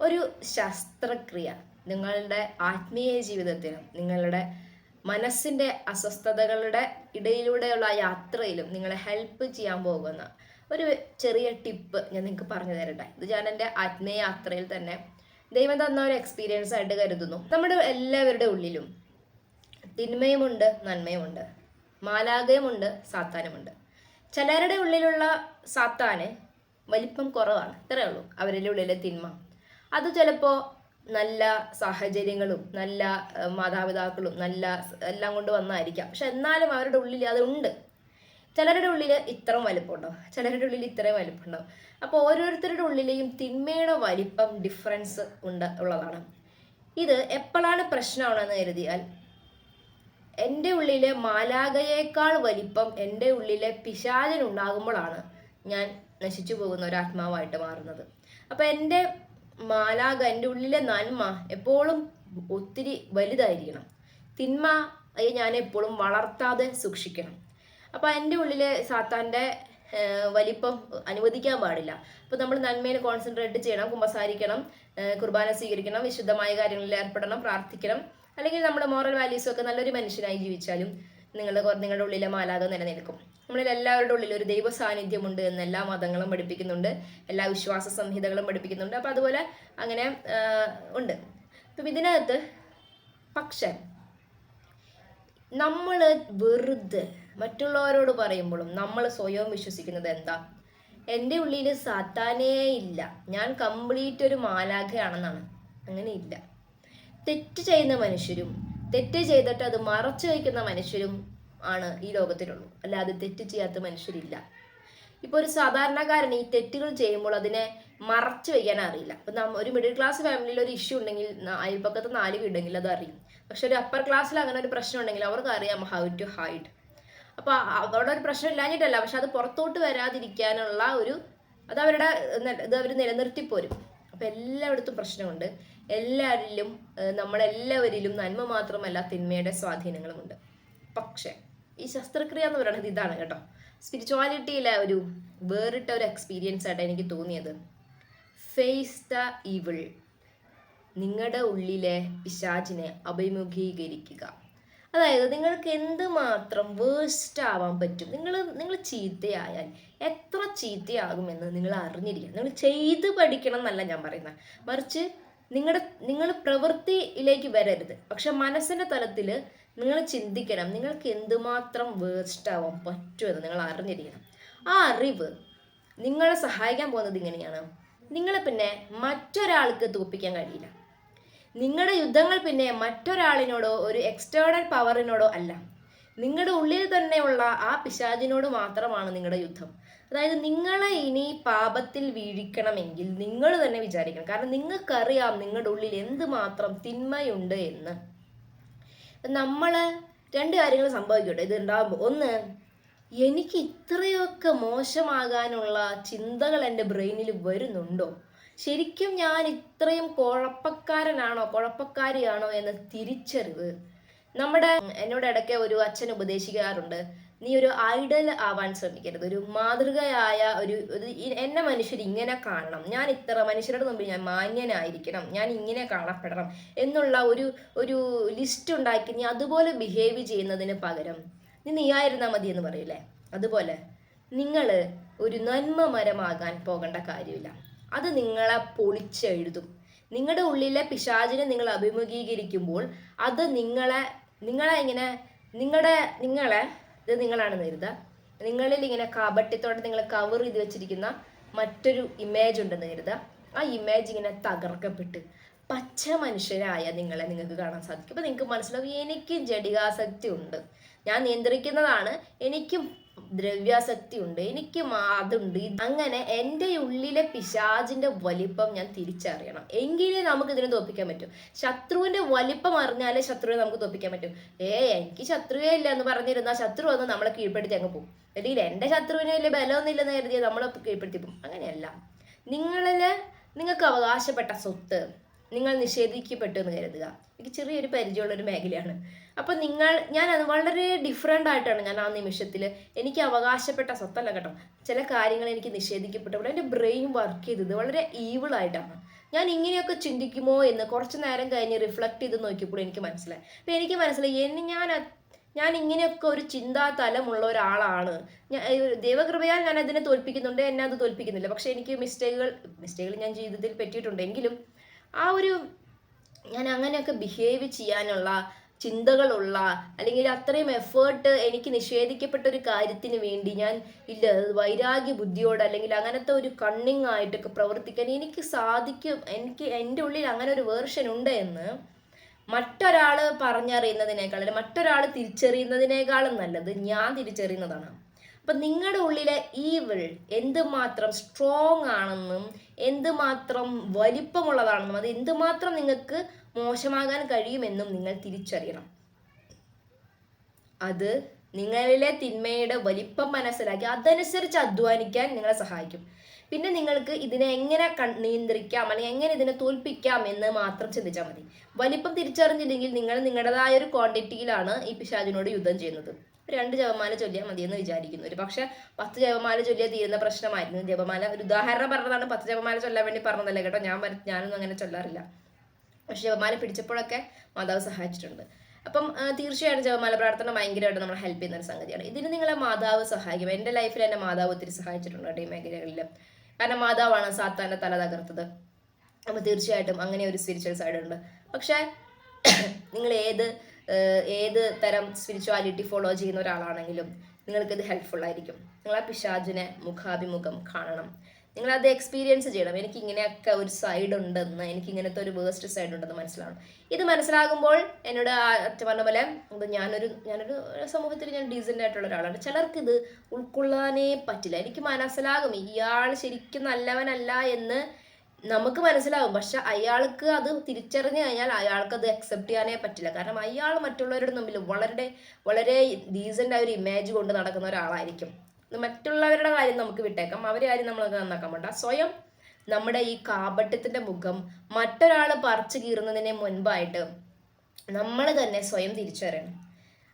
ഒരു ശസ്ത്രക്രിയ. നിങ്ങളുടെ ആത്മീയ ജീവിതത്തിലും നിങ്ങളുടെ മനസ്സിന്റെ അസ്വസ്ഥതകളുടെ ഇടയിലൂടെയുള്ള യാത്രയിലും നിങ്ങളെ ഹെൽപ്പ് ചെയ്യാൻ പോകുന്ന ഒരു ചെറിയ ടിപ്പ് ഞാൻ നിങ്ങൾക്ക് പറഞ്ഞു തരട്ടെ. ഇത് ഞാൻ എന്റെ ആത്മീയ യാത്രയിൽ തന്നെ ദൈവം തന്ന ഒരു എക്സ്പീരിയൻസ് ആയിട്ട് കരുതുന്നു. നമ്മുടെ എല്ലാവരുടെ ഉള്ളിലും തിന്മയുമുണ്ട് നന്മയുമുണ്ട്. മാലാകയുമുണ്ട് സാത്താനുമുണ്ട്. ചിലരുടെ ഉള്ളിലുള്ള സാത്താന് വലിപ്പം കുറവാണ്. ഇത്രയേ ഉള്ളൂ. അവരുടെ ഉള്ളിലെ തിന്മ. അത് ചിലപ്പോൾ നല്ല സാഹചര്യങ്ങളും നല്ല മാതാപിതാക്കളും നല്ല എല്ലാം കൊണ്ട് വന്നായിരിക്കാം. പക്ഷെ എന്നാലും അവരുടെ ഉള്ളിൽ അതുണ്ട് ചിലരുടെ ഉള്ളിൽ ഇത്രയും വലിപ്പമുണ്ടാവും. ചിലരുടെ ഉള്ളിൽ ഇത്രയും വലിപ്പമുണ്ടാവും. അപ്പോൾ ഓരോരുത്തരുടെ ഉള്ളിലെയും തിന്മയുടെ വലിപ്പം ഡിഫറൻസ് ഉണ്ട് ഉള്ളതാണ്. ഇത് എപ്പോഴാണ് പ്രശ്നമാണെന്ന് കരുതിയാൽ എന്റെ ഉള്ളിലെ മാലാകയേക്കാൾ വലിപ്പം എന്റെ ഉള്ളിലെ പിശാചനുണ്ടാകുമ്പോഴാണ് ഞാൻ നശിച്ചു പോകുന്ന ഒരു ആത്മാവായിട്ട് മാറുന്നത്. അപ്പം എന്റെ മാലാക എന്റെ ഉള്ളിലെ നന്മ എപ്പോഴും ഒത്തിരി വലുതായിരിക്കണം. തിന്മ ഞാൻ എപ്പോഴും വളർത്താതെ സൂക്ഷിക്കണം. അപ്പോൾ എന്റെ ഉള്ളിലെ സാത്താന്റെ വലിപ്പം അനുവദിക്കാൻ പാടില്ല. അപ്പോൾ നമ്മൾ നന്മയിൽ കോൺസെൻട്രേറ്റ് ചെയ്യണം കുമ്പസാരിക്കണം കുർബാന സ്വീകരിക്കണം വിശുദ്ധമായ കാര്യങ്ങളിൽ ഏർപ്പെടണം പ്രാർത്ഥിക്കണം. അല്ലെങ്കിൽ നമ്മുടെ മോറൽ വാല്യൂസും ഒക്കെ നല്ലൊരു മനുഷ്യനായി ജീവിച്ചാലും നിങ്ങൾ നിങ്ങളുടെ ഉള്ളിലെ മാലാഖ നിലനിൽക്കും. നമ്മളിൽ എല്ലാവരുടെ ഉള്ളിൽ ഒരു ദൈവ സാന്നിധ്യമുണ്ട് എന്ന് എല്ലാ മതങ്ങളും പഠിപ്പിക്കുന്നുണ്ട്. എല്ലാ വിശ്വാസ സംഹിതകളും പഠിപ്പിക്കുന്നുണ്ട്. അപ്പോൾ അതുപോലെ അങ്ങനെ ഉണ്ട്. അപ്പം ഇതിനകത്ത് പക്ഷേ നമ്മൾ വെറുതെ മറ്റുള്ളവരോട് പറയുമ്പോഴും നമ്മൾ സ്വയം വിശ്വസിക്കുന്നത് എന്താ? എന്റെ ഉള്ളിൽ സാത്താനേ ഇല്ല. ഞാൻ കംപ്ലീറ്റ് ഒരു മാലാഖയാണെന്നാണ്. അങ്ങനെ ഇല്ല തെറ്റ് ചെയ്യുന്ന മനുഷ്യരും തെറ്റ് ചെയ്തിട്ട് അത് മറച്ചു വയ്ക്കുന്ന മനുഷ്യരും ആണ് ഈ ലോകത്തിലുള്ളൂ. അല്ലാതെ തെറ്റ് ചെയ്യാത്ത മനുഷ്യരില്ല. ഇപ്പോൾ ഒരു സാധാരണക്കാരൻ ഈ തെറ്റുകൾ ചെയ്യുമ്പോൾ അതിനെ മറച്ചു വയ്ക്കാൻ അറിയില്ല. ഇപ്പം നമ്മ ഒരു മിഡിൽ ക്ലാസ് ഫാമിലിയിൽ ഒരു ഇഷ്യൂ ഉണ്ടെങ്കിൽ അയൽപ്പക്കത്ത് നാല് വീടുണ്ടെങ്കിൽ അത് അറിയും. പക്ഷെ ഒരു അപ്പർ ക്ലാസ്സിൽ അങ്ങനെ ഒരു പ്രശ്നം ഉണ്ടെങ്കിൽ അവർക്ക് അറിയാം ഹൗ ടു ഹൈഡ് അപ്പോൾ അവിടെ ഒരു പ്രശ്നം ഇല്ലാഞ്ഞിട്ടല്ല പക്ഷെ അത് പുറത്തോട്ട് വരാതിരിക്കാനുള്ള ഒരു അത് അവരുടെ ഇത് അവർ നിലനിർത്തിപ്പോരും. അപ്പൊ എല്ലായിടത്തും പ്രശ്നമുണ്ട്. എല്ലാവരിലും നമ്മളെല്ലാവരിലും നന്മ മാത്രമല്ല തിന്മയുടെ സ്വാധീനങ്ങളുമുണ്ട്. പക്ഷേ ഈ ശസ്ത്രക്രിയ എന്ന് പറയുന്നത് ഇതാണ് കേട്ടോ. സ്പിരിച്വാലിറ്റിയിലെ ഒരു വേറിട്ട ഒരു എക്സ്പീരിയൻസ് ആയിട്ട് എനിക്ക് തോന്നിയത്. ഫേസ് ദ ഇവിൾ നിങ്ങളുടെ ഉള്ളിലെ പിശാചിനെ അഭിമുഖീകരിക്കുക. അതായത് നിങ്ങൾക്ക് എന്തുമാത്രം വേസ്റ്റ് ആവാൻ പറ്റും. നിങ്ങൾ നിങ്ങൾ ചീത്തയായാൽ എത്ര ചീത്തയാകുമെന്ന് നിങ്ങൾ അറിഞ്ഞിരിക്കണം. നിങ്ങൾ ചെയ്ത് പഠിക്കണം എന്നല്ല ഞാൻ പറയുന്നത്. മറിച്ച് നിങ്ങളുടെ നിങ്ങൾ പ്രവൃത്തിയിലേക്ക് വരരുത്. പക്ഷെ മനസ്സിന്റെ തലത്തിൽ നിങ്ങൾ ചിന്തിക്കണം നിങ്ങൾക്ക് എന്തുമാത്രം വേസ്റ്റ് ആവാൻ പറ്റുമെന്ന് നിങ്ങൾ അറിഞ്ഞിരിക്കണം. ആ അറിവ് നിങ്ങളെ സഹായിക്കാൻ പോകുന്നത് ഇങ്ങനെയാണ്. നിങ്ങളെ പിന്നെ മറ്റൊരാൾക്ക് തോപ്പിക്കാൻ കഴിയില്ല. നിങ്ങളുടെ യുദ്ധങ്ങൾ പിന്നെ മറ്റൊരാളിനോടോ ഒരു എക്സ്റ്റേണൽ പവറിനോടോ അല്ല. നിങ്ങളുടെ ഉള്ളിൽ തന്നെയുള്ള ആ പിശാചിനോട് മാത്രമാണ് നിങ്ങളുടെ യുദ്ധം. അതായത് നിങ്ങളെ ഇനി പാപത്തിൽ വീഴിക്കണമെങ്കിൽ നിങ്ങൾ തന്നെ വിചാരിക്കണം. കാരണം നിങ്ങൾക്കറിയാം നിങ്ങളുടെ ഉള്ളിൽ എന്തുമാത്രം തിന്മയുണ്ട് എന്ന്. നമ്മൾ രണ്ട് കാര്യങ്ങൾ സംഭവിക്കട്ടെ. ഇത് ഉണ്ടാകുമ്പോൾ ഒന്ന് എനിക്ക് ഇത്രയൊക്കെ മോശമാകാനുള്ള ചിന്തകൾ എന്റെ ബ്രെയിനിൽ വരുന്നുണ്ടോ? ശരിക്കും ഞാൻ ഇത്രയും കുഴപ്പക്കാരനാണോ കുഴപ്പക്കാരിയാണോ എന്ന തിരിച്ചറിവ്. നമ്മുടെ എന്നോട് ഇടയ്ക്ക് ഒരു അച്ഛൻ ഉപദേശിക്കാറുണ്ട് നീ ഒരു ഐഡൽ ആവാൻ ശ്രമിക്കരുത്. ഒരു മാതൃകയായ ഒരു എന്നെ മനുഷ്യർ ഇങ്ങനെ കാണണം. ഞാൻ ഇത്ര മനുഷ്യരുടെ മുമ്പിൽ ഞാൻ മാന്യനായിരിക്കണം. ഞാൻ ഇങ്ങനെ കാണപ്പെടണം എന്നുള്ള ഒരു ഒരു ലിസ്റ്റ് ഉണ്ടാക്കി നീ അതുപോലെ ബിഹേവ് ചെയ്യുന്നതിന് പകരം നീ നീയായിരുന്നാൽ മതി എന്ന് പറയില്ലേ? അതുപോലെ നിങ്ങൾ ഒരു നന്മ മരമാകാൻ പോകേണ്ട കാര്യമില്ല. അത് നിങ്ങളെ പൊളിച്ചെഴുതും. നിങ്ങളുടെ ഉള്ളിലെ പിശാചിനെ നിങ്ങൾ അഭിമുഖീകരിക്കുമ്പോൾ അത് നിങ്ങളെ നിങ്ങളെ ഇങ്ങനെ നിങ്ങളുടെ നിങ്ങളെ ഇത് നിങ്ങളാണെന്ന് കരുതുക. നിങ്ങളിൽ ഇങ്ങനെ കാപട്യത്തോടെ നിങ്ങൾ കവർ ചെയ്ത് വെച്ചിരിക്കുന്ന മറ്റൊരു ഇമേജ് ഉണ്ടെന്ന് കരുതുക. ആ ഇമേജ് ഇങ്ങനെ തകർക്കപ്പെട്ട് പച്ച മനുഷ്യരായ നിങ്ങളെ നിങ്ങൾക്ക് കാണാൻ സാധിക്കും. അപ്പോൾ നിങ്ങൾക്ക് മനസ്സിലാവും എനിക്കും ജടികാസക്തി ഉണ്ട്. ഞാൻ നിയന്ത്രിക്കുന്നതാണ് എനിക്കും ദ്രവ്യാസക്തി ഉണ്ട് എനിക്ക് അതുണ്ട്. അങ്ങനെ എന്റെ ഉള്ളിലെ പിശാജിന്റെ വലിപ്പം ഞാൻ തിരിച്ചറിയണം. എങ്കിലേ നമുക്ക് ഇതിനെ തോപ്പിക്കാൻ പറ്റും. ശത്രുവിന്റെ വലിപ്പം അറിഞ്ഞാലേ ശത്രുവിനെ നമുക്ക് തോപ്പിക്കാൻ പറ്റും. ഏ എനിക്ക് ശത്രുവേ ഇല്ല എന്ന് പറഞ്ഞിരുന്നാൽ ശത്രു വന്ന് നമ്മളെ കീഴ്പ്പെടുത്തി അങ്ങ് പോകും അല്ലെങ്കിൽ എന്റെ ശത്രുവിന് വലിയ ബലമൊന്നും ഇല്ലെന്ന് കരുതിയാൽ നമ്മളെ കീഴ്പ്പെടുത്തി പോകും അങ്ങനെയല്ല. നിങ്ങളിൽ നിങ്ങൾക്ക് അവകാശപ്പെട്ട സ്വത്ത് നിങ്ങൾ നിഷേധിക്കപ്പെട്ടു എന്ന് കരുതുക. എനിക്ക് ചെറിയൊരു പരിചയമുള്ള ഒരു മേഖലയാണ്. അപ്പം നിങ്ങൾ ഞാൻ വളരെ ഡിഫറെന്റ് ആയിട്ടാണ് ഞാൻ ആ നിമിഷത്തിൽ എനിക്ക് അവകാശപ്പെട്ട സ്വത്തല്ല കേട്ടോ. ചില കാര്യങ്ങൾ എനിക്ക് നിഷേധിക്കപ്പെട്ടപ്പോൾ എന്റെ ബ്രെയിൻ വർക്ക് ചെയ്തത് വളരെ ഈവിളായിട്ടാണ് ഞാൻ ഇങ്ങനെയൊക്കെ ചിന്തിക്കുമോ എന്ന് കുറച്ച് നേരം കഴിഞ്ഞ് റിഫ്ലക്ട് ചെയ്ത് നോക്കിയപ്പോൾ എനിക്ക് മനസ്സിലായി. അപ്പം എനിക്ക് മനസ്സിലായി എന്നെ ഞാൻ ഞാൻ ഇങ്ങനെയൊക്കെ ഒരു ചിന്താ തലമുള്ള ഒരാളാണ് ഞാൻ ദൈവകൃപയാൽ ഞാൻ അതിനെ തോൽപ്പിക്കുന്നുണ്ട് എന്നെ അത് തോൽപ്പിക്കുന്നില്ല. പക്ഷേ എനിക്ക് മിസ്റ്റേക്കുകൾ മിസ്റ്റേക്കുകൾ ഞാൻ ജീവിതത്തിൽ പറ്റിയിട്ടുണ്ട്. എങ്കിലും ആ ഒരു ഞാൻ അങ്ങനെയൊക്കെ ബിഹേവ് ചെയ്യാനുള്ള ചിന്തകളുള്ള അല്ലെങ്കിൽ അത്രയും എഫേർട്ട് എനിക്ക് നിഷേധിക്കപ്പെട്ട ഒരു കാര്യത്തിന് വേണ്ടി ഞാൻ ഇല്ല വൈരാഗ്യ ബുദ്ധിയോട് അല്ലെങ്കിൽ അങ്ങനത്തെ ഒരു കണ്ണിങ് ആയിട്ടൊക്കെ പ്രവർത്തിക്കാൻ എനിക്ക് സാധിക്കും. എനിക്ക് എന്റെ ഉള്ളിൽ അങ്ങനെ ഒരു വേർഷൻ ഉണ്ട് എന്ന് മറ്റൊരാൾ പറഞ്ഞറിയുന്നതിനേക്കാൾ അല്ലെങ്കിൽ മറ്റൊരാൾ തിരിച്ചറിയുന്നതിനേക്കാളും നല്ലത് ഞാൻ തിരിച്ചറിയുന്നതാണ്. അപ്പം നിങ്ങളുടെ ഉള്ളിലെ ഈവിൾ എന്തുമാത്രം സ്ട്രോങ് ആണെന്നും എന്തുമാത്രം വലിപ്പമുള്ളതാണെന്നും അത് എന്തുമാത്രം നിങ്ങൾക്ക് മോശമാകാൻ കഴിയുമെന്നും നിങ്ങൾ തിരിച്ചറിയണം. അത് നിങ്ങളിലെ തിന്മയുടെ വലിപ്പം മനസ്സിലാക്കി അതനുസരിച്ച് അധ്വാനിക്കാൻ നിങ്ങളെ സഹായിക്കും. പിന്നെ നിങ്ങൾക്ക് ഇതിനെ എങ്ങനെ നിയന്ത്രിക്കാം അല്ലെങ്കിൽ എങ്ങനെ ഇതിനെ തോൽപ്പിക്കാം എന്ന് മാത്രം ചിന്തിച്ചാൽ മതി. വലിപ്പം തിരിച്ചറിഞ്ഞില്ലെങ്കിൽ നിങ്ങൾ നിങ്ങളുടേതായ ഒരു ക്വാണ്ടിറ്റിയിലാണ് ഈ പിശാചിനോട് യുദ്ധം ചെയ്യുന്നത്. രണ്ട് ജപമാല ചൊല്ലിയാൽ മതിയെന്ന് വിചാരിക്കുന്നു. ഒരു പക്ഷെ പത്ത് ജപമാല ചൊല്ലിയാൽ തീരുന്ന പ്രശ്നമായിരുന്നു. ജപമാല ഒരു ഉദാഹരണം പറഞ്ഞതാണ്. പത്ത് ജപമാല ചൊല്ലാൻ വേണ്ടി പറഞ്ഞതല്ലേ കേട്ടോ? ഞാൻ ഞാനൊന്നും അങ്ങനെ ചൊല്ലാറില്ല. പക്ഷെ ജപമാല പിടിച്ചപ്പോഴൊക്കെ മാതാവ് സഹായിച്ചിട്ടുണ്ട്. അപ്പം തീർച്ചയായും ജപമാല പ്രാർത്ഥന ഭയങ്കരമായിട്ട് നമ്മളെ ഹെൽപ്പ് ചെയ്യുന്ന ഒരു സംഗതിയാണ്. ഇതിന് നിങ്ങളെ മാതാവ് സഹായിക്കും. എന്റെ ലൈഫിൽ എന്നെ മാതാവ് ഒത്തിരി സഹായിച്ചിട്ടുണ്ട് ഈ മേഖലകളിൽ കാരണം മാതാവാണ് സാത്താന്റെ തല തകർത്തത്. അപ്പോൾ തീർച്ചയായിട്ടും അങ്ങനെ ഒരു സ്പിരിച്വൽ സൈഡ് ഉണ്ട്. പക്ഷേ നിങ്ങൾ ഏത് ഏത് തരം സ്പിരിച്വാലിറ്റി ഫോളോ ചെയ്യുന്ന ഒരാളാണെങ്കിലും നിങ്ങൾക്കിത് ഹെൽപ്ഫുൾ ആയിരിക്കും. നിങ്ങൾ ആ പിശാചിനെ മുഖാഭിമുഖം കാണണം. നിങ്ങൾ അത് എക്സ്പീരിയൻസ് ചെയ്യണം. എനിക്ക് ഇങ്ങനെയൊക്കെ ഒരു സൈഡ് ഉണ്ടെന്ന് എനിക്ക് ഇങ്ങനത്തെ ഒരു വേസ്റ്റ് സൈഡ് ഉണ്ടെന്ന് മനസ്സിലാവണം. ഇത് മനസ്സിലാകുമ്പോൾ എന്നോട് അച്ഛൻ പറഞ്ഞ പോലെ ഇത് ഞാനൊരു ഞാനൊരു സമൂഹത്തിൽ ഞാൻ ഡീസന്റ് ആയിട്ടുള്ള ഒരാളാണ്. ചിലർക്ക് ഇത് ഉൾക്കൊള്ളാനേ പറ്റില്ല. എനിക്ക് മനസ്സിലാകും ഇയാൾ ശരിക്കും നല്ലവനല്ല എന്ന് നമുക്ക് മനസ്സിലാവും പക്ഷെ അയാൾക്ക് അത് തിരിച്ചറിഞ്ഞു കഴിഞ്ഞാൽ അയാൾക്ക് അത് അക്സെപ്റ്റ് ചെയ്യാനേ പറ്റില്ല. കാരണം അയാൾ മറ്റുള്ളവരുടെ മുമ്പിൽ വളരെ വളരെ ഡീസന്റ് ആയ ഒരു ഇമേജ് കൊണ്ട് നടക്കുന്ന ഒരാളായിരിക്കും. മറ്റുള്ളവരുടെ കാര്യം നമുക്ക് വിട്ടേക്കാം. അവരെ കാര്യം നമ്മൾ നന്നാക്കാൻ വേണ്ട സ്വയം നമ്മുടെ ഈ കാപട്യത്തിന്റെ മുഖം മറ്റൊരാൾ പറിച്ചു കീറുന്നതിന് മുൻപായിട്ട് നമ്മൾ തന്നെ സ്വയം തിരിച്ചറിയണം.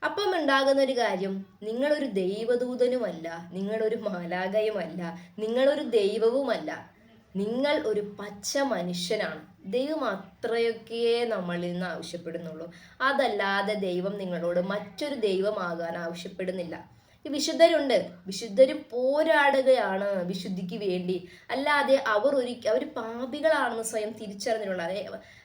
അപ്പം ഉണ്ടാകുന്ന ഒരു കാര്യം നിങ്ങളൊരു ദൈവദൂതനുമല്ല നിങ്ങളൊരു മാലാകയുമല്ല നിങ്ങളൊരു ദൈവവുമല്ല. നിങ്ങൾ ഒരു പച്ച മനുഷ്യനാണ്. ദൈവം അത്രയൊക്കെ നമ്മളിൽ നിന്ന് ആവശ്യപ്പെടുന്നുള്ളൂ. അതല്ലാതെ ദൈവം നിങ്ങളോട് മറ്റൊരു ദൈവമാകാൻ ആവശ്യപ്പെടുന്നില്ല. ഈ വിശുദ്ധരുണ്ട്. വിശുദ്ധരും പോരാടുകയാണ് വിശുദ്ധിക്ക് വേണ്ടി. അല്ലാതെ അവർ ഒരു അവർ പാപികളാണെന്ന് സ്വയം തിരിച്ചറിഞ്ഞിട്ടുള്ള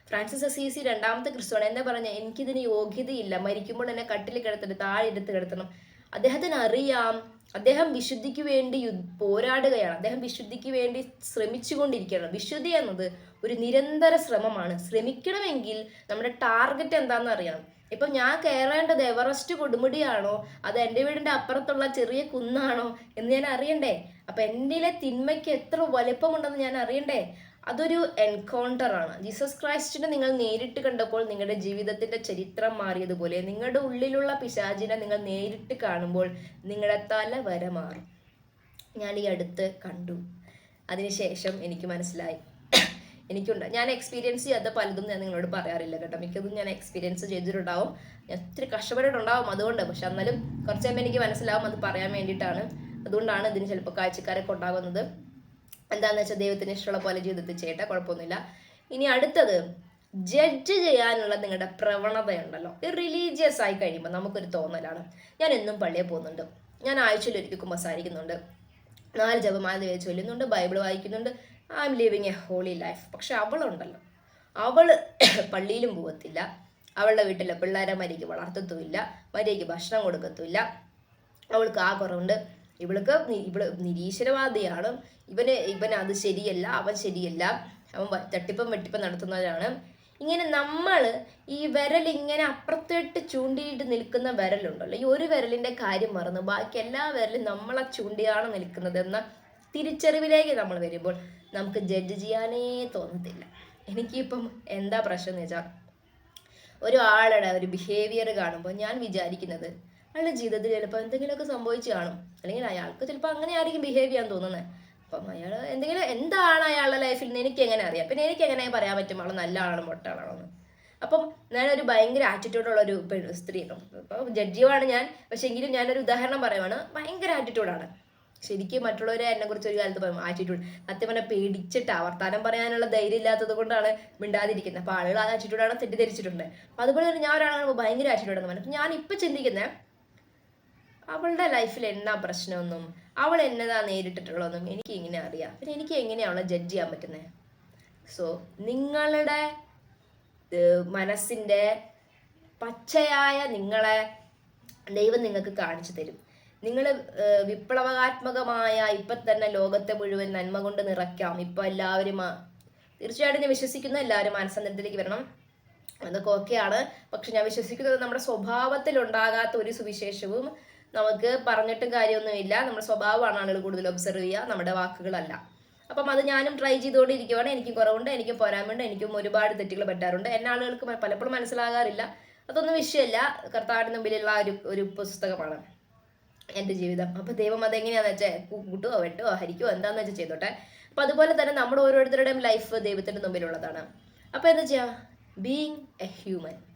ഫ്രാൻസിസ് അസീസി രണ്ടാമത്തെ ക്രിസ്തുവാണ്. എന്നെ പറഞ്ഞ എനിക്കിതിന് യോഗ്യതയില്ല. മരിക്കുമ്പോൾ എന്നെ കട്ടിൽ കിടത്തണം താഴെ എടുത്ത് കിടത്തണം. അദ്ദേഹത്തിന് അറിയാം അദ്ദേഹം വിശുദ്ധിക്ക് വേണ്ടി പോരാടുകയാണ്. അദ്ദേഹം വിശുദ്ധിക്ക് വേണ്ടി ശ്രമിച്ചുകൊണ്ടിരിക്കുകയാണ്. വിശുദ്ധി എന്നത് ഒരു നിരന്തര ശ്രമമാണ്. ശ്രമിക്കണമെങ്കിൽ നമ്മുടെ ടാർഗറ്റ് എന്താണെന്ന് അറിയണം. ഇപ്പൊ ഞാൻ കയറേണ്ടത് എവറസ്റ്റ് കൊടുമുടിയാണോ? അത് എന്റെ വീടിന്റെ അപ്പുറത്തുള്ള ചെറിയ കുന്നാണോ എന്ന് ഞാൻ അറിയണ്ടേ? അപ്പൊ എന്നിലെ തിന്മയ്ക്ക് എത്ര വലിപ്പമുണ്ടെന്ന് ഞാൻ അറിയണ്ടേ? അതൊരു എൻകൗണ്ടർ ആണ്. ജീസസ് ക്രൈസ്റ്റിനെ നിങ്ങൾ നേരിട്ട് കണ്ടപ്പോൾ നിങ്ങളുടെ ജീവിതത്തിന്റെ ചരിത്രം മാറിയതുപോലെ നിങ്ങളുടെ ഉള്ളിലുള്ള പിശാചിനെ നിങ്ങൾ നേരിട്ട് കാണുമ്പോൾ നിങ്ങളുടെ തല വര മാറും. ഞാൻ ഈ അടുത്ത് കണ്ടു. അതിനുശേഷം എനിക്ക് മനസ്സിലായി. എനിക്കുണ്ട്. ഞാൻ എക്സ്പീരിയൻസ് ചെയ്യാത്ത പലതും ഞാൻ നിങ്ങളോട് പറയാറില്ല കേട്ടോ. മിക്കതും ഞാൻ എക്സ്പീരിയൻസ് ചെയ്തിട്ടുണ്ടാവും. ഞാൻ ഒത്തിരി കഷ്ടപ്പെട്ടിട്ടുണ്ടാവും അതുകൊണ്ട്. പക്ഷെ എന്നാലും കുറച്ച് കഴിയുമ്പോൾ എനിക്ക് മനസ്സിലാവും അത് പറയാൻ വേണ്ടിയിട്ടാണ്. അതുകൊണ്ടാണ് ഇതിന് ചിലപ്പോൾ കാഴ്ചക്കാരൊക്കെ ഉണ്ടാകുന്നത്. എന്താണെന്ന് വെച്ചാൽ ദൈവത്തിന് ഇഷ്ടമുള്ള പോലെ ജീവിതത്തിൽ ചെയ്യട്ടെ കുഴപ്പമൊന്നുമില്ല. ഇനി അടുത്തത് ജഡ്ജ് ചെയ്യാനുള്ള നിങ്ങളുടെ പ്രവണതയുണ്ടല്ലോ. ഈ റിലീജിയസ് ആയി കഴിയുമ്പോൾ നമുക്കൊരു തോന്നലാണ്. ഞാൻ എന്നും പള്ളിയിൽ പോകുന്നുണ്ട്. ഞാൻ ആഴ്ചയിൽ ഒരിക്കൽ കുമ്പസാരിക്കുന്നുണ്ട് നാല് ജപമാല ചൊല്ലുന്നുണ്ട് ബൈബിൾ വായിക്കുന്നുണ്ട്. I am living a holy life പക്ഷെ അവളുണ്ടല്ലോ. അവൾ പള്ളിയിലും പോകത്തില്ല അവളുടെ വീട്ടിലെ പിള്ളേരെ മരിക്ക് വളർത്തത്തുമില്ല. മരിക്ക് ഭക്ഷണം കൊടുക്കത്തുമില്ല. അവൾക്ക് ആ കുറവുണ്ട് ഇവൾക്ക് ഇവൾ നിരീശ്വരവാദിയാണ്. ഇവന് ഇവൻ അത് ശരിയല്ല അവൻ ശരിയല്ല. അവൻ തട്ടിപ്പം വെട്ടിപ്പം നടത്തുന്നവരാണ്. ഇങ്ങനെ നമ്മൾ ഈ വിരൽ ഇങ്ങനെ അപ്പുറത്തേട്ട് ചൂണ്ടിയിട്ട് നിൽക്കുന്ന വിരലുണ്ടല്ലോ. ഈ ഒരു വിരലിന്റെ കാര്യം മറന്ന്. ബാക്കി എല്ലാ വിരലും നമ്മളെ ചൂണ്ടിയാണ് നിൽക്കുന്നത് എന്ന തിരിച്ചറിവിലേക്ക് നമ്മൾ വരുമ്പോൾ നമുക്ക് ജഡ്ജ് ചെയ്യാനേ തോന്നത്തില്ല. എനിക്കിപ്പം എന്താ പ്രശ്നം എന്ന് വെച്ചാൽ ഒരാളുടെ ഒരു ബിഹേവിയർ കാണുമ്പോൾ ഞാൻ വിചാരിക്കുന്നത് അയാളുടെ ജീവിതത്തിൽ ചിലപ്പോൾ എന്തെങ്കിലുമൊക്കെ സംഭവിച്ചു കാണും. അല്ലെങ്കിൽ അയാൾക്ക് ചിലപ്പോൾ അങ്ങനെ ആയിരിക്കും ബിഹേവ് ചെയ്യാൻ തോന്നുന്നത് അപ്പം അയാൾ എന്തെങ്കിലും എന്താണ് അയാളുടെ ലൈഫിൽ എനിക്ക് എങ്ങനെ അറിയാം? പിന്നെ എനിക്ക് എങ്ങനെ പറയാൻ പറ്റും? ആൾ നല്ല ആളാണോ? മൊട്ട ആളാണോ എന്ന്. അപ്പം ഞാനൊരു ഭയങ്കര ആറ്റിറ്റ്യൂഡുള്ള ഒരു പെൺ സ്ത്രീയാണ് അപ്പോൾ ജഡ്ജിയുമാണ് ഞാൻ. പക്ഷെ എങ്കിലും ഞാനൊരു ഉദാഹരണം പറയുവാണ്. ഭയങ്കര ആറ്റിറ്റ്യൂഡാണ് ശരിക്കും മറ്റുള്ളവരെ എന്നെ കുറിച്ച് ഒരു കാലത്ത് പറയും ആറ്റിറ്റ്യൂഡ് സത്യം പറഞ്ഞാൽ പേടിച്ചിട്ട് വർത്താനം പറയാനുള്ള ധൈര്യം ഇല്ലാത്തത് കൊണ്ടാണ് മിണ്ടാതിരിക്കുന്നത് അപ്പോൾ ആളുകൾ ആ ആറ്റിറ്റ്യൂഡാണ് തെറ്റിദ്ധരിച്ചിട്ടുണ്ട്. അതുപോലെ തന്നെ ഞാൻ ഒരാളാണ് ഭയങ്കര ആറ്റിറ്റ്യൂഡ് എന്ന് പറഞ്ഞു ഞാൻ ഇപ്പം ചിന്തിക്കുന്നത് അവളുടെ ലൈഫിൽ എന്നാ പ്രശ്നമൊന്നും അവൾ എന്നതാ നേരിട്ടിട്ടുള്ളതെന്നും എനിക്ക് ഇങ്ങനെ അറിയാം. പിന്നെ എനിക്ക് എങ്ങനെയാണ് അവളെ ജഡ്ജ് ചെയ്യാൻ പറ്റുന്നത് സോ നിങ്ങളുടെ മനസ്സിന്റെ പച്ചയായ നിങ്ങളെ ദൈവം നിങ്ങൾക്ക് കാണിച്ചു തരും. നിങ്ങൾ വിപ്ലവകാത്മകമായ ഇപ്പൊ തന്നെ ലോകത്തെ മുഴുവൻ നന്മ കൊണ്ട് നിറയ്ക്കാം. ഇപ്പൊ എല്ലാവരും തീർച്ചയായിട്ടും ഞാൻ വിശ്വസിക്കുന്ന എല്ലാവരും മാനസാന്തരത്തിലേക്ക് വരണം. അതൊക്കെ ഓക്കെയാണ് പക്ഷെ ഞാൻ വിശ്വസിക്കുന്നത് നമ്മുടെ സ്വഭാവത്തിൽ ഉണ്ടാകാത്ത ഒരു സുവിശേഷവും നമുക്ക് പറഞ്ഞിട്ടും കാര്യമൊന്നുമില്ല. നമ്മുടെ സ്വഭാവമാണ് ആളുകൾ കൂടുതൽ ഒബ്സർവ് ചെയ്യുക നമ്മുടെ വാക്കുകളല്ല. അപ്പം അത് ഞാനും ട്രൈ ചെയ്തുകൊണ്ടിരിക്കുവാണ്. എനിക്കും കുറവുണ്ട് എനിക്കും പോരാമുണ്ട് എനിക്കും ഒരുപാട് തെറ്റുകൾ പറ്റാറുണ്ട്. എന്നെ ആളുകൾക്ക് പലപ്പോഴും മനസ്സിലാകാറില്ല. അതൊന്നും വിഷയമല്ല. കർത്താവിന് മുമ്പിലുള്ള ഒരു ഒരു പുസ്തകമാണ് എന്റെ ജീവിതം. അപ്പോൾ ദൈവം അതെങ്ങനെയാണെന്ന് വെച്ചാൽ കൂട്ടുകയോ വെട്ടുകയോ ഹരിക്കുകയോ എന്താണെന്ന് വെച്ചാൽ ചെയ്തോട്ടെ. അപ്പോൾ അതുപോലെ തന്നെ നമ്മുടെ ഓരോരുത്തരുടെയും ലൈഫ് ദൈവത്തിന്റെ മുമ്പിലുള്ളതാണ്. അപ്പോൾ എന്താ ചെയ്യുക ബീങ് എ ഹ്യൂമൻ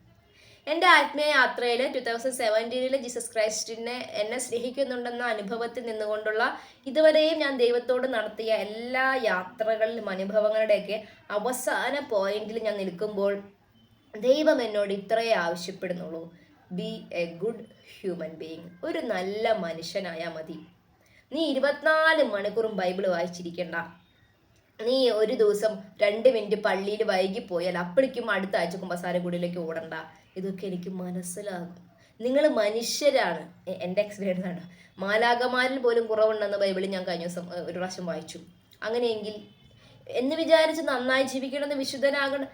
എന്റെ ആത്മീയ യാത്രയിൽ ടു തൗസൻഡ് സെവന്റീനിൽ ജീസസ് ക്രൈസ്റ്റിനെ എന്നെ സ്നേഹിക്കുന്നുണ്ടെന്ന അനുഭവത്തിൽ നിന്നുകൊണ്ടുള്ള ഇതുവരെയും ഞാൻ ദൈവത്തോട് നടത്തിയ എല്ലാ യാത്രകളിലും അനുഭവങ്ങളുടെയൊക്കെ അവസാന പോയിന്റിൽ ഞാൻ നിൽക്കുമ്പോൾ ദൈവം എന്നോട് ഇത്രയേ ആവശ്യപ്പെടുന്നുള്ളൂ. Be a good human being ഒരു നല്ല മനുഷ്യനായാൽ മതി. നീ ഇരുപത്തിനാല് മണിക്കൂറും ബൈബിൾ വായിച്ചിരിക്കണ്ട. നീ ഒരു ദിവസം രണ്ട് മിനിറ്റ് പള്ളിയിൽ വൈകി പോയാൽ അപ്പോഴേക്കും അടുത്ത ആഴ്ച കുമ്പസാരക്കുടിയിലേക്ക് ഓടണ്ട. ഇതൊക്കെ എനിക്ക് മനസ്സിലാകും. നിങ്ങൾ മനുഷ്യരാണ്. എന്റെ എക്സ്പീരിയൻസ് ആണ്. മാലാകമാരിൽ പോലും കുറവുണ്ടെന്ന് ബൈബിളിൽ ഞാൻ കഴിഞ്ഞ ദിവസം ഒരു പ്രാവശ്യം വായിച്ചു. അങ്ങനെയെങ്കിൽ എന്ന് വിചാരിച്ച് നന്നായി ജീവിക്കണമെന്ന് വിശുദ്ധനാകണം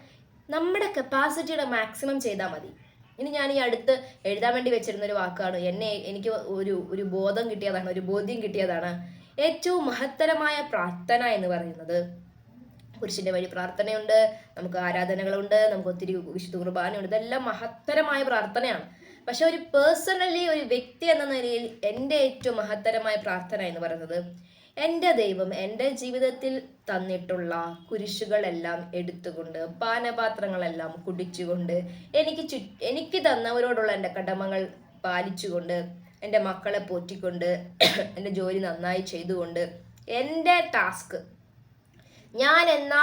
നമ്മുടെ കപ്പാസിറ്റിയുടെ മാക്സിമം ചെയ്താൽ മതി. ഇനി ഞാൻ ഈ അടുത്ത് എഴുതാൻ വേണ്ടി വെച്ചിരുന്ന ഒരു വാക്കാണ്. എന്നെ എനിക്ക് ഒരു ഒരു ബോധം കിട്ടിയതാണ് ഒരു ബോധ്യം കിട്ടിയതാണ്. ഏറ്റവും മഹത്തരമായ പ്രാർത്ഥന എന്ന് പറയുന്നത് പുരുഷന്റെ വഴി പ്രാർത്ഥനയുണ്ട് നമുക്ക് ആരാധനകളുണ്ട് നമുക്ക് ഒത്തിരി വിശുദ്ധ കുർബാനയുണ്ട്. ഇതെല്ലാം മഹത്തരമായ പ്രാർത്ഥനയാണ്. പക്ഷെ ഒരു പേഴ്സണലി ഒരു വ്യക്തി എന്ന നിലയിൽ എന്റെ ഏറ്റവും മഹത്തരമായ പ്രാർത്ഥന എന്ന് പറയുന്നത് എന്റെ ദൈവം എന്റെ ജീവിതത്തിൽ തന്നിട്ടുള്ള കുരിശുകളെല്ലാം എടുത്തുകൊണ്ട് പാനപാത്രങ്ങളെല്ലാം കുടിച്ചുകൊണ്ട് എനിക്ക് ചു എനിക്ക് തന്നവരോടുള്ള എന്റെ കടമകൾ പാലിച്ചുകൊണ്ട് എന്റെ മക്കളെ പോറ്റിക്കൊണ്ട് എന്റെ ജോലി നന്നായി ചെയ്തുകൊണ്ട് എന്റെ ടാസ്ക് ഞാൻ എന്ന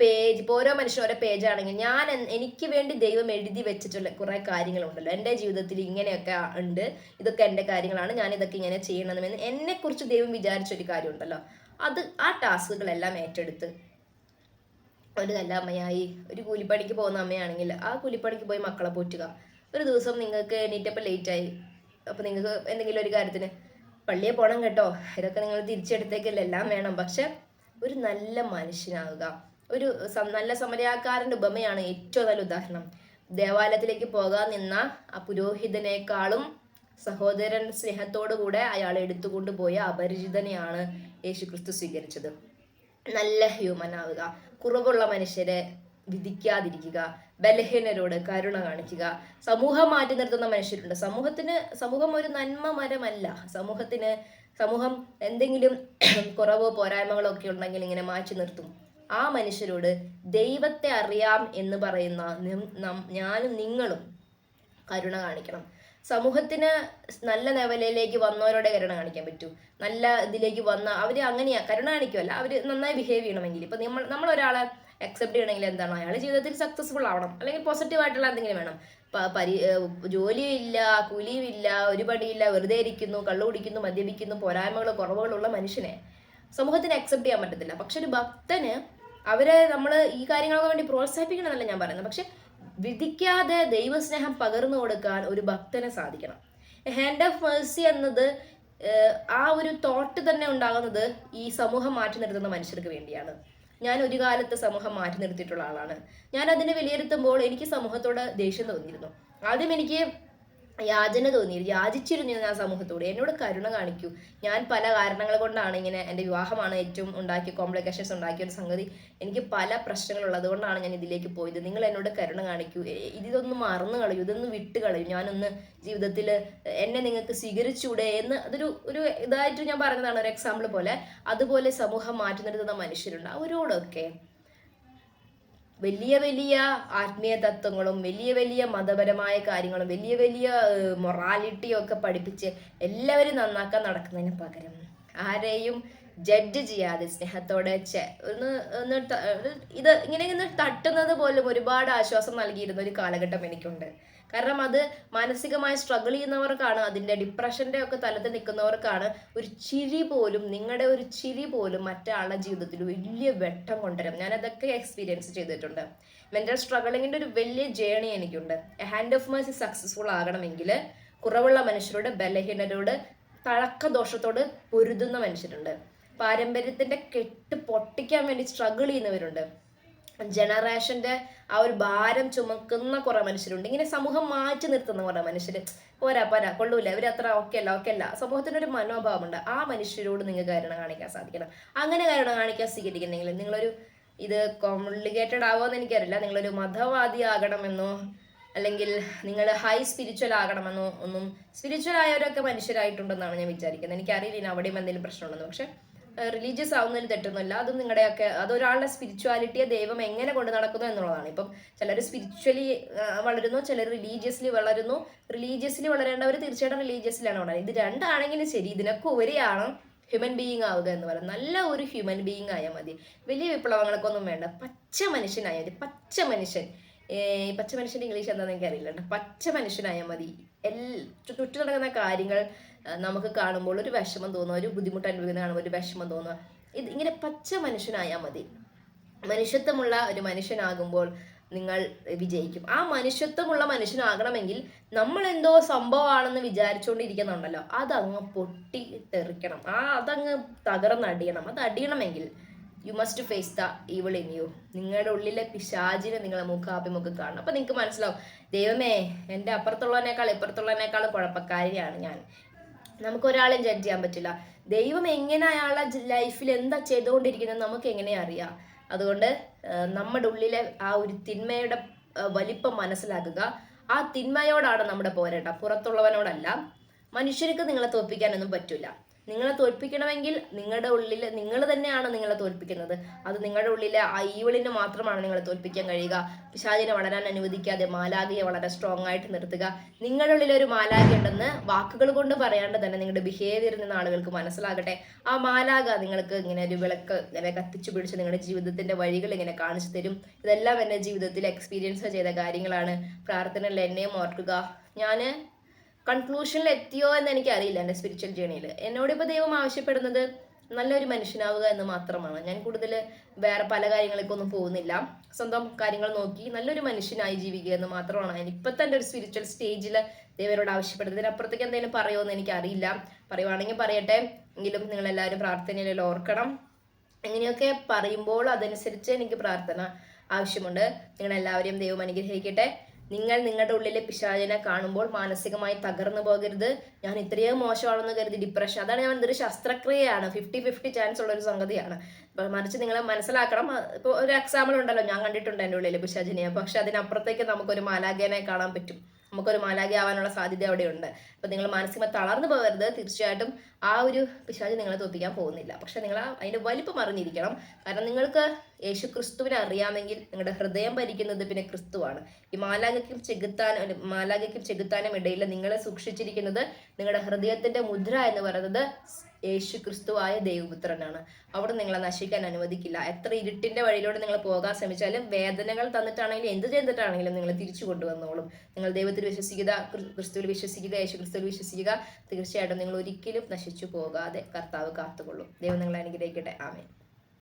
പേജ് ഇപ്പോൾ ഓരോ മനുഷ്യനും ഓരോ പേജാണെങ്കിൽ ഞാൻ എനിക്ക് വേണ്ടി ദൈവം എഴുതി വെച്ചിട്ടുള്ള കുറേ കാര്യങ്ങളുണ്ടല്ലോ. എന്റെ ജീവിതത്തിൽ ഇങ്ങനെയൊക്കെ ഉണ്ട്. ഇതൊക്കെ എന്റെ കാര്യങ്ങളാണ്. ഞാൻ ഇതൊക്കെ ഇങ്ങനെ ചെയ്യണമെന്ന് എന്നെക്കുറിച്ച് ദൈവം വിചാരിച്ചൊരു കാര്യമുണ്ടല്ലോ. അത് ആ ടാസ്കുകളെല്ലാം ഏറ്റെടുത്ത് ഒരു നല്ല അമ്മയായി ഒരു കൂലിപ്പണിക്ക് പോകുന്ന അമ്മയാണെങ്കിൽ ആ കൂലിപ്പണിക്ക് പോയി മക്കളെ പോറ്റുക ഒരു ദിവസം നിങ്ങൾക്ക് എണീറ്റപ്പോൾ ലേറ്റായി. അപ്പോൾ നിങ്ങൾക്ക് എന്തെങ്കിലും ഒരു കാര്യത്തിന് പള്ളിയെ പോകണം കേട്ടോ. ഇതൊക്കെ നിങ്ങൾ തിരിച്ചെടുത്തേക്കല്ല? എല്ലാം വേണം. പക്ഷെ ഒരു നല്ല മനുഷ്യനാകുക. ഒരു നല്ല സമരക്കാരന്റെ ഉപമയാണ് ഏറ്റവും നല്ല ഉദാഹരണം. ദേവാലയത്തിലേക്ക് പോകാൻ നിന്ന ആ പുരോഹിതനേക്കാളും സഹോദരൻ സ്നേഹത്തോടു കൂടെ അയാൾ എടുത്തുകൊണ്ട് പോയ അപരിചിതനെയാണ് യേശു ക്രിസ്തു സ്വീകരിച്ചത്. നല്ല ഹ്യൂമൻ ആവുക. കുറവുള്ള മനുഷ്യരെ വിധിക്കാതിരിക്കുക. ബലഹീനരോട് കരുണ കാണിക്കുക. സമൂഹം മാറ്റി നിർത്തുന്ന മനുഷ്യരുണ്ട്. സമൂഹത്തിന് സമൂഹം ഒരു നന്മ മരമല്ല സമൂഹത്തിന് സമൂഹം എന്തെങ്കിലും കുറവോ പോരായ്മകളോ ഒക്കെ ഉണ്ടെങ്കിൽ ഇങ്ങനെ മാറ്റി നിർത്തും. ആ മനുഷ്യരോട് ദൈവത്തെ അറിയാം എന്ന് പറയുന്ന ഞാനും നിങ്ങളും കരുണ കാണിക്കണം. സമൂഹത്തിന് നല്ല ലെവലിലേക്ക് വന്നവരോടെ കരുണ കാണിക്കാൻ പറ്റൂ. നല്ല ഇതിലേക്ക് വന്ന അവർ അങ്ങനെയാ കരുണ കാണിക്കുമല്ല അവർ നന്നായി ബിഹേവ് ചെയ്യണമെങ്കിൽ. ഇപ്പം നമ്മൾ ഒരാളെ അക്സെപ്റ്റ് ചെയ്യണമെങ്കിൽ എന്താണ്? അയാൾ ജീവിതത്തിൽ സക്സസ്ഫുൾ ആവണം. അല്ലെങ്കിൽ പോസിറ്റീവ് ആയിട്ടുള്ള എന്തെങ്കിലും വേണം. പരി ജോലിയില്ല ജോലിയും ഇല്ല കൂലിയും ഇല്ല ഒരു പണിയില്ല വെറുതെ ഇരിക്കുന്നു കള്ളു കുടിക്കുന്നു മദ്യപിക്കുന്നു പോരായ്മകളോ കുറവുകളുള്ള മനുഷ്യനെ സമൂഹത്തിന് അക്സെപ്റ്റ് ചെയ്യാൻ പറ്റത്തില്ല. പക്ഷെ ഒരു ഭക്തന് അവരെ നമ്മൾ ഈ കാര്യങ്ങൾക്ക് വേണ്ടി പ്രോത്സാഹിപ്പിക്കണമെന്നല്ല ഞാൻ പറയുന്നത്. പക്ഷെ വിധിക്കാതെ ദൈവസ്നേഹം പകർന്നു കൊടുക്കാൻ ഒരു ഭക്തനെ സാധിക്കണം. ഹാൻഡ് ഓഫ് മേഴ്സി എന്നത് ആ ഒരു തോട്ട് തന്നെ ഉണ്ടാകുന്നത് ഈ സമൂഹം മാറ്റി നിർത്തുന്ന മനുഷ്യർക്ക് വേണ്ടിയാണ്. ഞാൻ ഒരു കാലത്ത് സമൂഹം മാറ്റി നിർത്തിയിട്ടുള്ള ആളാണ്. ഞാൻ അതിനെ വിലയിരുത്തുമ്പോൾ എനിക്ക് സമൂഹത്തോട് ദേഷ്യം തോന്നിയിരുന്നു. ആദ്യം എനിക്ക് യാചന തോന്നി യാചിച്ചിരുന്നു ഞാൻ സമൂഹത്തോട് എന്നോട് കരുണ കാണിക്കൂ. ഞാൻ പല കാരണങ്ങൾ കൊണ്ടാണ് ഇങ്ങനെ എന്റെ വിവാഹമാണ് ഏറ്റവും ഉണ്ടാക്കിയ കോംപ്ലിക്കേഷൻസ് ഉണ്ടാക്കിയ ഒരു സംഗതി. എനിക്ക് പല പ്രശ്നങ്ങളുള്ളത് കൊണ്ടാണ് ഞാൻ ഇതിലേക്ക് പോയത്. നിങ്ങൾ എന്നോട് കരുണ കാണിക്കൂ. ഇതൊന്ന് മറന്നു കളയൂ. ഇതൊന്ന് വിട്ട് കളയൂ. ഞാനൊന്ന് ജീവിതത്തിൽ എന്നെ നിങ്ങൾക്ക് സ്വീകരിച്ചൂടെ എന്ന് അതൊരു ഒരു ഇതായിട്ട് ഞാൻ പറഞ്ഞതാണ്. ഒരു എക്സാമ്പിൾ പോലെ. അതുപോലെ സമൂഹം മാറ്റി നിർത്തുന്ന മനുഷ്യരുണ്ട്. അവരോടൊക്കെ വലിയ വലിയ ആത്മീയ തത്വങ്ങളും വലിയ വലിയ മതപരമായ കാര്യങ്ങളും വലിയ വലിയ മൊറാലിറ്റിയും ഒക്കെ പഠിപ്പിച്ച് എല്ലാവരും നന്നാക്കാൻ നടക്കുന്നതിന് പകരം ആരെയും ജഡ്ജ് ചെയ്യാതെ സ്നേഹത്തോടെ ഒന്ന് ഒന്ന് ഇത് ഇങ്ങനെ ഒന്ന് തട്ടുന്നത് പോലും ഒരുപാട് ആശ്വാസം നൽകിയിരുന്ന ഒരു കാലഘട്ടം എനിക്കുണ്ട്. കാരണം അത് മാനസികമായി സ്ട്രഗിൾ ചെയ്യുന്നവർക്കാണ് അതിന്റെ ഡിപ്രഷന്റെ ഒക്കെ തലത്തിൽ നിൽക്കുന്നവർക്കാണ് ഒരു ചിരി പോലും നിങ്ങളുടെ ഒരു ചിരി പോലും മറ്റാളുടെ ജീവിതത്തിൽ വലിയ വെട്ടം കൊണ്ടുവരും ഞാൻ അതൊക്കെ എക്സ്പീരിയൻസ് ചെയ്തിട്ടുണ്ട്. മെന്റൽ സ്ട്രഗിളിങ്ങിന്റെ ഒരു വലിയ ജേണി എനിക്കുണ്ട്. ഹാൻഡ് ഓഫ് മേഴ്സി സക്സസ്ഫുൾ ആകണമെങ്കിൽ കുറവുള്ള മനുഷ്യരോട് ബലഹീനരോട് തഴക്കദോഷത്തോട് പൊരുതുന്ന മനുഷ്യരുണ്ട്. പാരമ്പര്യത്തിന്റെ കെട്ട് പൊട്ടിക്കാൻ വേണ്ടി സ്ട്രഗിൾ ചെയ്യുന്നവരുണ്ട്. ജനറേഷന്റെ ആ ഒരു ഭാരം ചുമക്കുന്ന കുറെ മനുഷ്യരുണ്ട്. ഇങ്ങനെ സമൂഹം മാറ്റി നിർത്തുന്ന കുറെ മനുഷ്യർ പോരാ പോരാ കൊള്ളൂല. ഇവർ അത്ര ഓക്കെ അല്ല ഓക്കെ അല്ല. സമൂഹത്തിനൊരു മനോഭാവമുണ്ട്. ആ മനുഷ്യരോട് നിങ്ങൾക്ക് കരുണ കാണിക്കാൻ സാധിക്കണം. അങ്ങനെ കരുണ കാണിക്കാൻ സ്വീകരിക്കുന്നെങ്കിൽ നിങ്ങളൊരു ഇത് കോംപ്ലിക്കേറ്റഡ് ആവുമെന്ന് എനിക്കറിയില്ല. നിങ്ങളൊരു മതവാദി ആകണമെന്നോ അല്ലെങ്കിൽ നിങ്ങൾ ഹൈ സ്പിരിച്വൽ ആകണമെന്നോ ഒന്നും സ്പിരിച്വൽ ആയവരൊക്കെ മനുഷ്യരായിട്ടുണ്ടെന്നാണ് ഞാൻ വിചാരിക്കുന്നത്. എനിക്കറിയില്ല ഇനി അവിടെയും എന്തെങ്കിലും പ്രശ്നമുണ്ടെന്ന്. പക്ഷെ റിലീജിയസ് ആവുന്നതിൽ തെറ്റൊന്നുമില്ല. അത് നിങ്ങളുടെയൊക്കെ അത് ഒരാളുടെ സ്പിരിച്വാലിറ്റിയെ ദൈവം എങ്ങനെ കൊണ്ട് നടക്കുന്നു എന്നുള്ളതാണ്. ഇപ്പം ചിലർ സ്പിരിച്വലി വളരുന്നു ചിലർ റിലീജിയസ്ലി വളരുന്നു. റിലീജിയസ്ലി വളരേണ്ടവർ തീർച്ചയായിട്ടും റിലീജിയസിലാണ് വളരുന്നത് ഇത് രണ്ടാണെങ്കിലും ശരി ഇതിനൊക്കെ ഉപരിയാണ് ഹ്യൂമൻ ബീയിങ് ആവുക എന്ന് പറയുന്നത് നല്ല ഒരു ഹ്യൂമൻ ബീയിങ് ആയാൽ മതി. വലിയ വിപ്ലവങ്ങൾക്കൊന്നും വേണ്ട. പച്ച മനുഷ്യനായാൽ മതി. പച്ച മനുഷ്യൻ. പച്ച മനുഷ്യന്റെ ഇംഗ്ലീഷ് എന്താണെന്ന് എനിക്കറിയില്ല കേട്ടോ. പച്ച മനുഷ്യനായാൽ മതി. എൽ ചുറ്റു നടക്കുന്ന കാര്യങ്ങൾ നമുക്ക് കാണുമ്പോൾ ഒരു വിഷമം തോന്നുക ഒരു ബുദ്ധിമുട്ട് അനുഭവിക്കുന്ന കാണുമ്പോൾ ഒരു വിഷമം തോന്നുക. ഇത് ഇങ്ങനെ പച്ച മനുഷ്യനായാൽ മതി. മനുഷ്യത്വമുള്ള ഒരു മനുഷ്യനാകുമ്പോൾ നിങ്ങൾ വിജയിക്കും. ആ മനുഷ്യത്വമുള്ള മനുഷ്യനാകണമെങ്കിൽ നമ്മൾ എന്തോ സംഭവമാണെന്ന് വിചാരിച്ചുകൊണ്ടിരിക്കുന്നുണ്ടല്ലോ. അതങ്ങ് പൊട്ടി തെറിക്കണം ആ അതങ്ങ് തകർന്നടിയണം. അത് അടിയണമെങ്കിൽ you must face the evil in you നിങ്ങളുടെ ഉള്ളിലെ പിശാചിനെ നിങ്ങളെ മുഖാഭിമുഖം കാണണം. അപ്പൊ നിങ്ങൾക്ക് മനസ്സിലാവും. ദൈവമേ എന്റെ അപ്പുറത്തുള്ളതിനേക്കാൾ ഇപ്പുറത്തുള്ളതിനേക്കാളും കുഴപ്പക്കാരിയാണ് ഞാൻ. നമുക്ക് ഒരാളെയും ജഡ്ജ് ചെയ്യാൻ പറ്റില്ല. ദൈവം എങ്ങനെ അയാളുടെ ലൈഫിൽ എന്താ ചെയ്തുകൊണ്ടിരിക്കുന്നത് നമുക്ക് എങ്ങനെ അറിയാം. അതുകൊണ്ട് നമ്മുടെ ഉള്ളിലെ ആ ഒരു തിന്മയുടെ വലിപ്പം മനസ്സിലാക്കുക. ആ തിന്മയോടാണ് നമ്മുടെ പോരാട്ടം. പുറത്തുള്ളവനോടല്ല. മനുഷ്യർക്ക് നിങ്ങളെ തോൽപ്പിക്കാനൊന്നും പറ്റില്ല നിങ്ങളെ തോൽപ്പിക്കണമെങ്കിൽ നിങ്ങളുടെ ഉള്ളിൽ നിങ്ങൾ തന്നെയാണ് നിങ്ങളെ തോൽപ്പിക്കുന്നത്. അത് നിങ്ങളുടെ ഉള്ളിലെ ആ മാത്രമാണ് നിങ്ങളെ തോൽപ്പിക്കാൻ കഴിയുക. പിശാചിനെ വളരാൻ അനുവദിക്കാതെ മാലാഖയെ വളരെ സ്ട്രോങ് ആയിട്ട് നിർത്തുക. നിങ്ങളുടെ ഉള്ളിൽ ഒരു മാലാഖ ഉണ്ടെന്ന് വാക്കുകൾ കൊണ്ട് പറയാണ്ട് തന്നെ നിങ്ങളുടെ ബിഹേവിയറിൽ നിന്ന് ആളുകൾക്ക് മനസ്സിലാകട്ടെ. ആ മാലാഖ നിങ്ങൾക്ക് ഇങ്ങനെ ഒരു വിളക്ക് ഇങ്ങനെ കത്തിച്ചു പിടിച്ച് നിങ്ങളുടെ ജീവിതത്തിന്റെ വഴികൾ ഇങ്ങനെ കാണിച്ചു തരും. ഇതെല്ലാം എന്റെ ജീവിതത്തിൽ എക്സ്പീരിയൻസ് ചെയ്ത കാര്യങ്ങളാണ്. പ്രാർത്ഥനയിൽ എന്നെയും ഓർക്കുക. ഞാൻ കൺക്ലൂഷനിൽ എത്തിയോ എന്ന് എനിക്കറിയില്ല എന്റെ സ്പിരിച്വൽ ജേണിയിൽ എന്നോട് ഇപ്പോൾ ദൈവം ആവശ്യപ്പെടുന്നത് നല്ലൊരു മനുഷ്യനാവുക എന്ന് മാത്രമാണ്. ഞാൻ കൂടുതൽ വേറെ പല കാര്യങ്ങളിലേക്കൊന്നും പോകുന്നില്ല. സ്വന്തം കാര്യങ്ങൾ നോക്കി നല്ലൊരു മനുഷ്യനായി ജീവിക്കുക എന്ന് മാത്രമാണ്. ഞാൻ ഇപ്പം തന്നെ ഒരു സ്പിരിച്വൽ സ്റ്റേജിൽ ദൈവരോട് ആവശ്യപ്പെടുന്നത്. ഇതിനപ്പുറത്തേക്ക് എന്തെങ്കിലും പറയുമോ എന്ന് എനിക്കറിയില്ല. പറയുവാണെങ്കിൽ പറയട്ടെ. എങ്കിലും നിങ്ങൾ എല്ലാവരും പ്രാർത്ഥനയിൽ ഓർക്കണം. ഇങ്ങനെയൊക്കെ പറയുമ്പോൾ അതനുസരിച്ച് എനിക്ക് പ്രാർത്ഥന ആവശ്യമുണ്ട്. നിങ്ങളെല്ലാവരെയും ദൈവം അനുഗ്രഹിക്കട്ടെ. നിങ്ങൾ നിങ്ങളുടെ ഉള്ളിലെ പിശാചിനെ കാണുമ്പോൾ മാനസികമായി തകർന്നു പോകരുത്. ഞാൻ ഇത്രയും മോശമാണെന്ന് കരുതി ഡിപ്രഷൻ അതാണ് ഞാൻ ഇതൊരു ശസ്ത്രക്രിയയാണ്. ഫിഫ്റ്റി ഫിഫ്റ്റി ചാൻസ് ഉള്ള ഒരു സംഗതിയാണ് മറിച്ച് നിങ്ങൾ മനസ്സിലാക്കണം. ഇപ്പോൾ ഒരു എക്സാമ്പിൾ ഉണ്ടല്ലോ. ഞാൻ കണ്ടിട്ടുണ്ട് എന്റെ ഉള്ളിൽ പിശാചിനെ. പക്ഷെ അതിനപ്പുറത്തേക്ക് നമുക്കൊരു മാലാഖേനെ കാണാൻ പറ്റും. നമുക്കൊരു മാലാഖ ആവാനുള്ള സാധ്യത അവിടെയുണ്ട്. അപ്പം നിങ്ങൾ മാനസികമായി തളർന്നു പോകരുത്. തീർച്ചയായിട്ടും ആ ഒരു പിശാച് നിങ്ങളെ തോപ്പിക്കാൻ പോകുന്നില്ല. പക്ഷെ നിങ്ങൾ അതിന്റെ വലിപ്പം അറിഞ്ഞിരിക്കണം. കാരണം നിങ്ങൾക്ക് യേശു ക്രിസ്തുവിനെ അറിയാമെങ്കിൽ നിങ്ങളുടെ ഹൃദയം ഭരിക്കുന്നത് പിന്നെ ക്രിസ്തുവാണ്. ഈ മാലാഖയ്ക്കും ചെകുത്താനും മാലാഖയ്ക്കും ചെകുത്താനും ഇടയിൽ നിങ്ങളെ സൂക്ഷിച്ചിരിക്കുന്നത് നിങ്ങളുടെ ഹൃദയത്തിന്റെ മുദ്ര എന്ന് പറയുന്നത് യേശു ക്രിസ്തുവായ ദൈവപുത്രനാണ്. അവിടെ നിങ്ങളെ നശിക്കാൻ അനുവദിക്കില്ല. എത്ര ഇരുട്ടിന്റെ വഴിയിലൂടെ നിങ്ങൾ പോകാൻ ശ്രമിച്ചാലും വേദനകൾ തന്നിട്ടാണെങ്കിലും എന്ത് ചെയ്തിട്ടാണെങ്കിലും നിങ്ങൾ തിരിച്ചു കൊണ്ടുവന്നോളും. നിങ്ങൾ ദൈവത്തിൽ വിശ്വസിക്കുക ക്രിസ്തുവിൽ വിശ്വസിക്കുക യേശു ക്രിസ്തുവിൽ വിശ്വസിക്കുക തീർച്ചയായിട്ടും നിങ്ങൾ ഒരിക്കലും നശിച്ചു പോകാതെ കർത്താവ് കാത്തുകൊള്ളും. ദൈവം നിങ്ങളെ അനുഗ്രഹിക്കട്ടെ. ആമേ